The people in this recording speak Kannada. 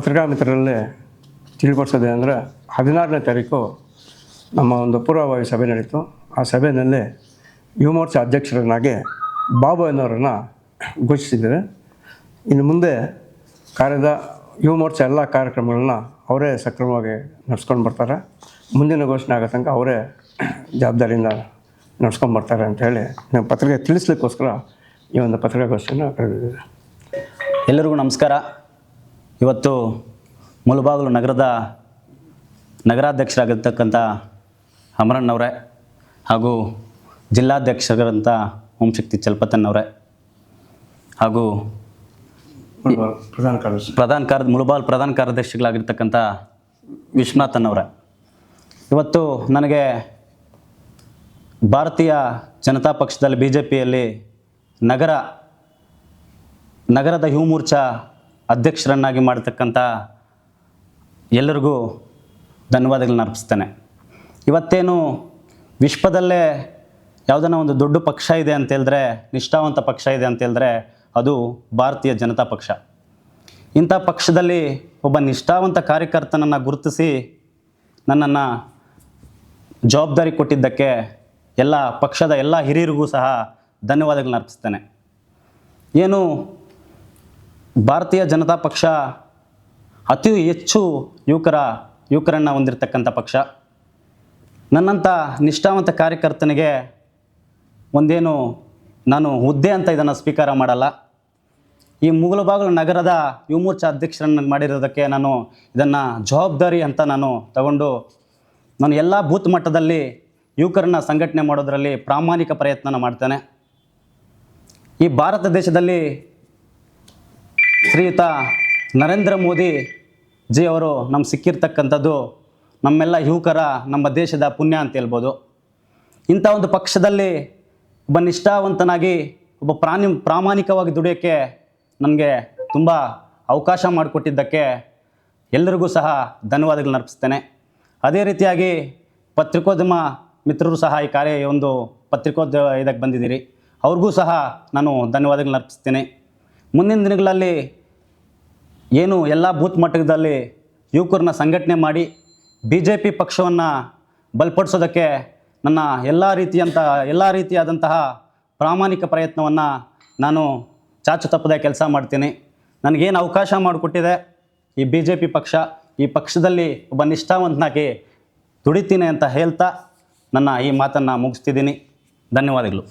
ಪತ್ರಿಕಾ ಮಿತ್ರರಲ್ಲಿ ತಿಳಿಪಡಿಸೋದೆ ಅಂದರೆ ಹದಿನಾರನೇ ತಾರೀಕು ನಮ್ಮ ಒಂದು ಪೂರ್ವಭಾವಿ ಸಭೆ ನಡೀತು. ಆ ಸಭೆಯಲ್ಲಿ ಯುವ ಮೋರ್ಚಾ ಅಧ್ಯಕ್ಷರನ್ನಾಗಿ ಬಾಬು ಅನ್ನೋರನ್ನು ಘೋಷಿಸಿದ್ದಾರೆ ಇನ್ನು ಮುಂದೆ ಕಾರ್ಯದ ಯುವ ಮೋರ್ಚಾ ಎಲ್ಲ ಕಾರ್ಯಕ್ರಮಗಳನ್ನ ಅವರೇ ಸಕ್ರಮವಾಗಿ ನಡ್ಸ್ಕೊಂಡು ಬರ್ತಾರೆ. ಮುಂದಿನ ಘೋಷಣೆ ಆಗೋ ತನಕ ಅವರೇ ಜವಾಬ್ದಾರಿಯಿಂದ ನಡ್ಸ್ಕೊಂಡು ಬರ್ತಾರೆ ಅಂತ ಹೇಳಿ ನಾವು ಪತ್ರಿಕೆ ತಿಳಿಸ್ಲಿಕ್ಕೋಸ್ಕರ ಈ ಒಂದು ಪತ್ರಿಕಾಗೋಷ್ಠಿಯನ್ನು ಕರೆದಿದ್ದೇವೆ. ಎಲ್ಲರಿಗೂ ನಮಸ್ಕಾರ. ಇವತ್ತು ಮುಲಬಾಗಲು ನಗರದ ನಗರಾಧ್ಯಕ್ಷರಾಗಿರ್ತಕ್ಕಂಥ ಅಮರಣ್ಣವರೇ ಹಾಗೂ ಜಿಲ್ಲಾಧ್ಯಕ್ಷರಂಥ ಓಂಶಕ್ತಿ ಚಲ್ಪತನ್ನವರೇ ಹಾಗೂ ಪ್ರಧಾನ ಕಾರ್ಯದರ್ಶಿ. ಪ್ರಧಾನ ಕಾರ್ಯ ಮುಲಬಾಲ್ ಪ್ರಧಾನ ಕಾರ್ಯದರ್ಶಿಗಳಾಗಿರ್ತಕ್ಕಂಥ ವಿಶ್ವನಾಥನ್ನವರೇ ಇವತ್ತು ನನಗೆ ಭಾರತೀಯ ಜನತಾ ಪಕ್ಷದಲ್ಲಿ ಬಿ ಜೆ ಪಿಯಲ್ಲಿ ನಗರ ನಗರದ ಯುವ ಮೋರ್ಚಾ ಅಧ್ಯಕ್ಷರನ್ನಾಗಿ ಮಾಡತಕ್ಕಂಥ ಎಲ್ಲರಿಗೂ ಧನ್ಯವಾದಗಳನ್ನ ಅರ್ಪಿಸ್ತೇನೆ. ಇವತ್ತೇನು ವಿಶ್ವದಲ್ಲೇ ಯಾವುದನ್ನ ಒಂದು ದೊಡ್ಡ ಪಕ್ಷ ಇದೆ ಅಂತ ಹೇಳಿದ್ರೆ, ನಿಷ್ಠಾವಂತ ಪಕ್ಷ ಇದೆ ಅಂತ ಹೇಳಿದ್ರೆ ಅದು ಭಾರತೀಯ ಜನತಾ ಪಕ್ಷ. ಇಂಥ ಪಕ್ಷದಲ್ಲಿ ಒಬ್ಬ ನಿಷ್ಠಾವಂತ ಕಾರ್ಯಕರ್ತನನ್ನು ಗುರುತಿಸಿ ನನ್ನನ್ನು ಜವಾಬ್ದಾರಿ ಕೊಟ್ಟಿದ್ದಕ್ಕೆ ಎಲ್ಲ ಪಕ್ಷದ ಎಲ್ಲ ಹಿರಿಯರಿಗೂ ಸಹ ಧನ್ಯವಾದಗಳನ್ನ ಅರ್ಪಿಸ್ತೇನೆ. ಏನು ಭಾರತೀಯ ಜನತಾ ಪಕ್ಷ ಅತಿ ಹೆಚ್ಚು ಯುವಕರ, ಯುವಕರನ್ನು ಹೊಂದಿರತಕ್ಕಂಥ ಪಕ್ಷ. ನನ್ನಂಥ ನಿಷ್ಠಾವಂತ ಕಾರ್ಯಕರ್ತನಿಗೆ ಒಂದೇನು ನಾನು ಹುದ್ದೆ ಅಂತ ಇದನ್ನು ಸ್ವೀಕಾರ ಮಾಡಲ್ಲ. ಈ ಮುಗಲಬಾಗಿಲು ನಗರದ ಯುವ ಮೋರ್ಚಾ ಅಧ್ಯಕ್ಷರನ್ನು ಮಾಡಿರೋದಕ್ಕೆ ನಾನು ಇದನ್ನು ಜವಾಬ್ದಾರಿ ಅಂತ ನಾನು ತಗೊಂಡು ನಾನು ಎಲ್ಲ ಬೂತ್ ಮಟ್ಟದಲ್ಲಿ ಯುವಕರನ್ನ ಸಂಘಟನೆ ಮಾಡೋದರಲ್ಲಿ ಪ್ರಾಮಾಣಿಕ ಪ್ರಯತ್ನನ ಮಾಡ್ತೇನೆ. ಈ ಭಾರತ ದೇಶದಲ್ಲಿ ಶ್ರೀಯುತ ನರೇಂದ್ರ ಮೋದಿ ಜಿ ಅವರು ನಮ್ಗೆ ಸಿಕ್ಕಿರ್ತಕ್ಕಂಥದ್ದು, ನಮ್ಮೆಲ್ಲ ಯುವಕರ ನಮ್ಮ ದೇಶದ ಪುಣ್ಯ ಅಂತ ಹೇಳ್ಬೋದು. ಇಂಥ ಒಂದು ಪಕ್ಷದಲ್ಲಿ ಒಬ್ಬ ನಿಷ್ಠಾವಂತನಾಗಿ ಒಬ್ಬ ಪ್ರಾಣಿ, ಪ್ರಾಮಾಣಿಕವಾಗಿ ದುಡಿಯೋಕ್ಕೆ ನನಗೆ ತುಂಬ ಅವಕಾಶ ಮಾಡಿಕೊಟ್ಟಿದ್ದಕ್ಕೆ ಎಲ್ಲರಿಗೂ ಸಹ ಧನ್ಯವಾದಗಳನ್ನ ಅರ್ಪಿಸ್ತೇನೆ. ಅದೇ ರೀತಿಯಾಗಿ ಪತ್ರಿಕೋದ್ಯಮ ಮಿತ್ರರು ಸಹ ಈ ಕಾರ್ಯ ಒಂದು ಪತ್ರಿಕೋದ್ಯ ಇದಕ್ಕೆ ಬಂದಿದ್ದೀರಿ. ಅವ್ರಿಗೂ ಸಹ ನಾನು ಧನ್ಯವಾದಗಳನ್ನ ಅರ್ಪಿಸ್ತೀನಿ. ಮುಂದಿನ ದಿನಗಳಲ್ಲಿ ಏನು ಎಲ್ಲ ಬೂತ್ ಮಟ್ಟದಲ್ಲಿ ಯುವಕರನ್ನ ಸಂಘಟನೆ ಮಾಡಿ ಬಿ ಜೆ ಪಿ ಪಕ್ಷವನ್ನು ಬಲಪಡಿಸೋದಕ್ಕೆ ನನ್ನ ಎಲ್ಲ ರೀತಿಯಂಥ ಎಲ್ಲ ರೀತಿಯಾದಂತಹ ಪ್ರಾಮಾಣಿಕ ಪ್ರಯತ್ನವನ್ನು ನಾನು ಚಾಚು ತಪ್ಪದೆ ಕೆಲಸ ಮಾಡ್ತೀನಿ. ನನಗೇನು ಅವಕಾಶ ಮಾಡಿಕೊಟ್ಟಿದೆ ಈ ಬಿ ಜೆ ಪಿ ಪಕ್ಷ, ಈ ಪಕ್ಷದಲ್ಲಿ ಒಬ್ಬ ನಿಷ್ಠಾವಂತನಾಗಿ ದುಡಿತೀನಿ ಅಂತ ಹೇಳ್ತಾ ನನ್ನ ಈ ಮಾತನ್ನು ಮುಗಿಸ್ತಿದ್ದೀನಿ. ಧನ್ಯವಾದಗಳು.